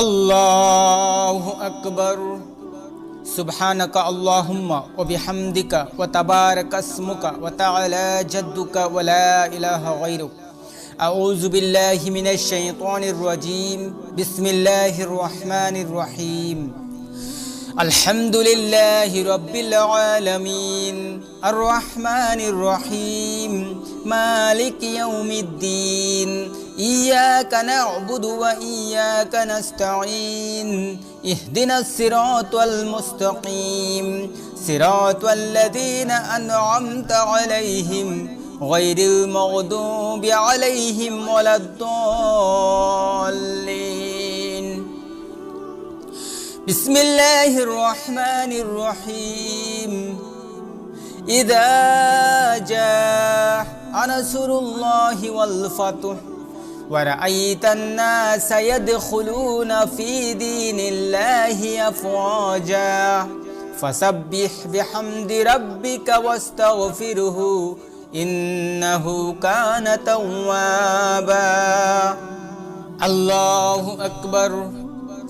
الله أكبر سبحانك اللهم وبحمدك وتبارك اسمك وتعالى جدك ولا إله غيرك أعوذ بالله من الشيطان الرجيم. بسم الله الرحمن الرحيم. الحمد لله رب العالمين. الرحمن الرحيم. مالك يوم الدين. إياك نعبد وإياك نستعين. اهدنا الصراط المستقيم. صراط الذين أنعمت عليهم غير المغضوب عليهم ولا الضالين. بسم الله الرحمن الرحيم. إذا جاء نصر الله والفتح ورأيت الناس يدخلون في دين الله أفواجا فسبح بحمد ربك واستغفره إنه كان توابا. الله أكبر.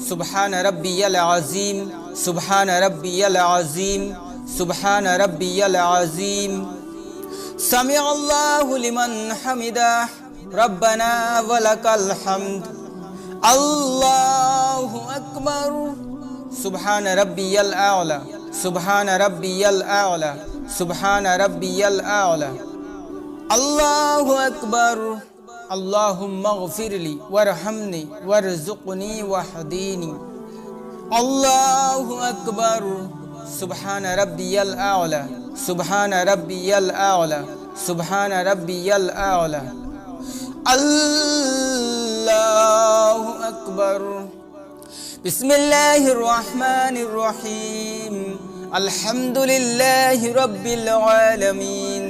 سبحان ربي العظيم. سبحان ربي العظيم. سبحان ربي العظيم. سمع الله لمن حمده. ربنا ولك الحمد. الله أكبر. سبحان ربي الأعلى. سبحان ربي الأعلى. سبحان ربي الأعلى. الله أكبر اللهم اغفر لي وارحمني وارزقني واهديني الله أكبر سبحان ربي الأعلى سبحان ربي الأعلى سبحان ربي الأعلى الله أكبر بسم الله الرحمن الرحيم الحمد لله رب العالمين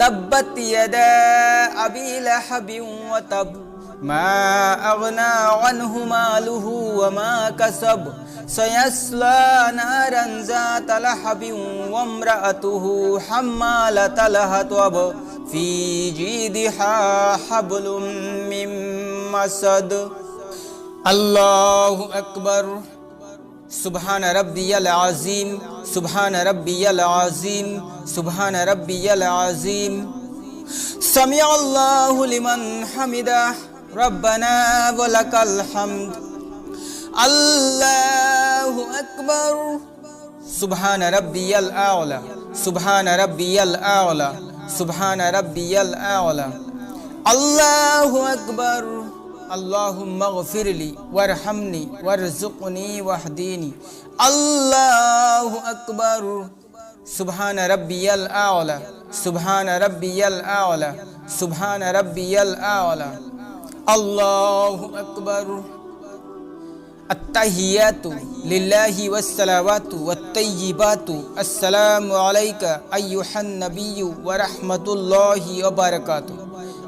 تبت يدا أبي لهب وتب ما أغنى عنه ماله وما كسب سيصلى نارا ذات لهب وامرأته حمالة الهطب في جيدها حبل من مسد الله أكبر سبحان ربي العظيم سبحان ربي العظيم سبحان ربي العظيم سمع الله لمن حمده ربنا ولك الحمد الله أكبر سبحان ربي الأعلى سبحان ربي الأعلى سبحان ربي الأعلى الله أكبر اللهم اغفر لي وارحمني وارزقني واهديني. الله أكبر. سبحان ربي الأعلى. سبحان ربي الأعلى. سبحان ربي الأعلى. الله أكبر. التحيات لله والصلوات والطيبات. السلام عليك أيها النبي ورحمة الله وبركاته.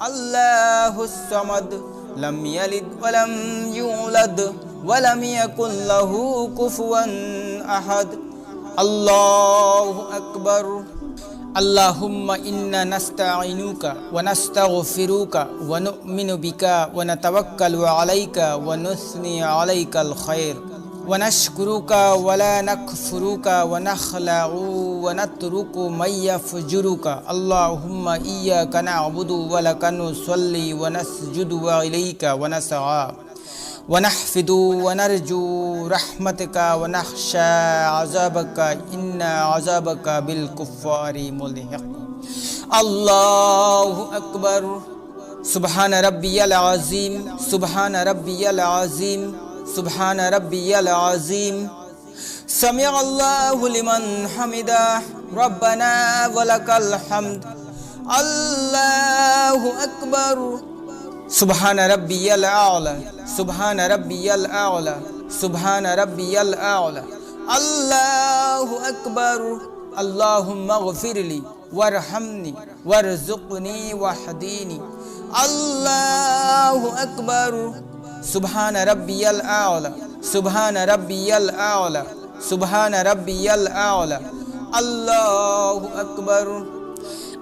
الله الصمد لم يلد ولم يولد ولم يكن له كفوا أحد. الله أكبر. اللهم إنا نستعينك ونستغفرك ونؤمن بك ونتوكل عليك ونثني عليك الخير. ونشكرك ولا نكفرك ونخلع ونترك من يفجرك. اللهم إياك نعبد ولك نصلي ونسجد وإليك ونسعى ونحفد ونرجو رحمتك ونخشى عذابك. إن عذابك بالكفار ملحق. الله أكبر. سبحان ربي العظيم. سبحان ربي العظيم. سبحان ربي العظيم. سمع الله لمن حمده. ربنا ولك الحمد. الله أكبر. سبحان ربي الأعلى. سبحان ربي الأعلى. سبحان ربي الأعلى. الله أكبر. اللهم اغفر لي وارحمني وارزقني واهديني الله أكبر. سبحان ربي الأعلى سبحان ربي الأعلى سبحان ربي الأعلى. الله أكبر.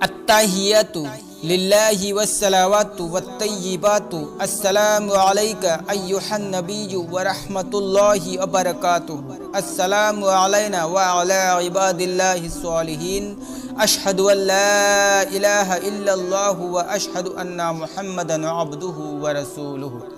التحيات لله والصلوات والطيبات. السلام عليك أيها النبي ورحمة الله وبركاته. السلام علينا وعلى عباد الله الصالحين. أشهد أن لا إله إلا الله وأشهد أن محمدا عبده ورسوله.